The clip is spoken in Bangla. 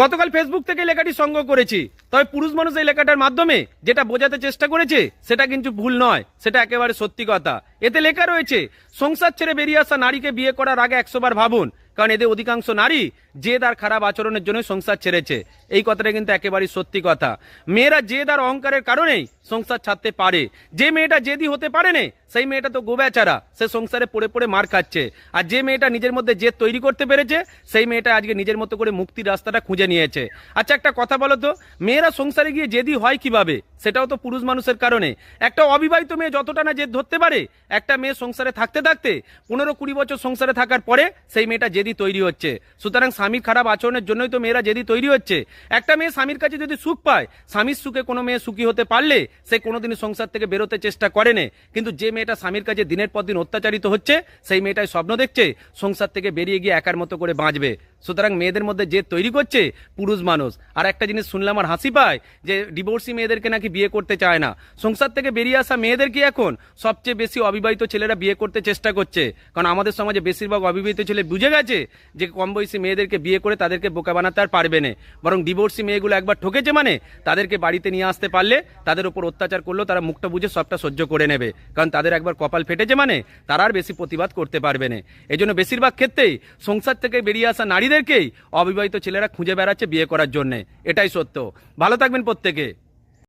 গতকাল ফেসবুক থেকে লেখাটি সংগ্রহ করেছি। তবে পুরুষ মানুষ এই লেখাটার মাধ্যমে যেটা বোঝাতে চেষ্টা করেছে, সেটা কিন্তু ভুল নয়। সেটা একেবারে সত্যি কথা। এতে লেখা রয়েছে, সংসার ছেড়ে বেরিয়ে আসা নারীকে বিয়ে করার আগে একশোবার ভাবুন, কারণ এদের অধিকাংশ নারী জেদ আর খারাপ আচরণের জন্য সংসার ছেড়েছে। এই কথাটা কিন্তু একেবারেই সত্যি কথা। মেয়েরা জেদ আর অহংকারের কারণেই সংসার ছাড়তে পারে। যে মেয়েটা জেদি হতে পারে না সেই মেয়েটা তো গোবেচারা, সে সংসারে পড়ে পড়ে মার খাচ্ছে। আর যে মেয়েটা নিজের মধ্যে জেদ তৈরি করতে পেরেছে, সেই মেয়েটা আজকে নিজের মতো করে মুক্তির রাস্তাটা খুঁজে নিয়েছে। আচ্ছা একটা কথা বলো তো, মেয়েরা সংসারে গিয়ে জেদি হয় কীভাবে? সেটাও তো পুরুষ মানুষের কারণে। একটা অবিবাহিত মেয়ে যতটা না জেদ ধরতে পারে, একটা মেয়ে সংসারে থাকতে থাকতে পনেরো কুড়ি বছর সংসারে থাকার পরে সেই মেয়েটা জেদি তৈরি হচ্ছে। সুতরাং স্বামীর খারাপ আচরণের জন্যই তো মেয়েরা জেদি তৈরি হচ্ছে। একটা মেয়ে স্বামীর কাছে যদি সুখ পায়, স্বামীর সুখে কোনো মেয়ে সুখী হতে পারলে, সে কোনোদিনই সংসার থেকে বেরোতে চেষ্টা করে না। কিন্তু যে মেয়েটা স্বামীর কাছে দিনের পর দিন অত্যাচারিত হচ্ছে, সেই মেয়েটাই স্বপ্ন দেখছে, সংসার থেকে বেরিয়ে গিয়ে একার মতো করে বাঁচবে। সুতরাং মেয়েদের মধ্যে যে তৈরি করছে পুরুষ মানুষ। আর একটা জিনিস শুনলাম আর হাসি পায় যে ডিভোর্সি মেয়েদেরকে নাকি বিয়ে করতে চায় না। সংসার থেকে বেরিয়ে আসা মেয়েদেরকে এখন সবচেয়ে বেশি অবিবাহিত ছেলেরা বিয়ে করতে চেষ্টা করছে? কারণ আমাদের সমাজে বেশিরভাগ অবিবাহিত ছেলে বুঝে গেছে যে কম বয়সী মেয়েদেরকে বিয়ে করে তাদেরকে বোকা বানাতে আর পারবে না। বরং ডিভোর্সি মেয়েগুলো একবার ঠকেছে মানে তাদেরকে বাড়িতে নিয়ে আসতে পারলে তাদের উপর অত্যাচার করলেও তারা মুখটা বুঝে সবটা সহ্য করে নেবে। কারণ তাদের একবার কপাল ফেটেছে মানে তারা আর বেশি প্রতিবাদ করতে পারবে না। এই জন্য বেশিরভাগ ক্ষেত্রেই সংসার থেকে বেরিয়ে আসা নারীদেরকেই অবিবাহিত ছেলেরা খুঁজে বেড়াচ্ছে বিয়ে করার জন্যে। এটাই সত্য। ভালো থাকবেন প্রত্যেকে।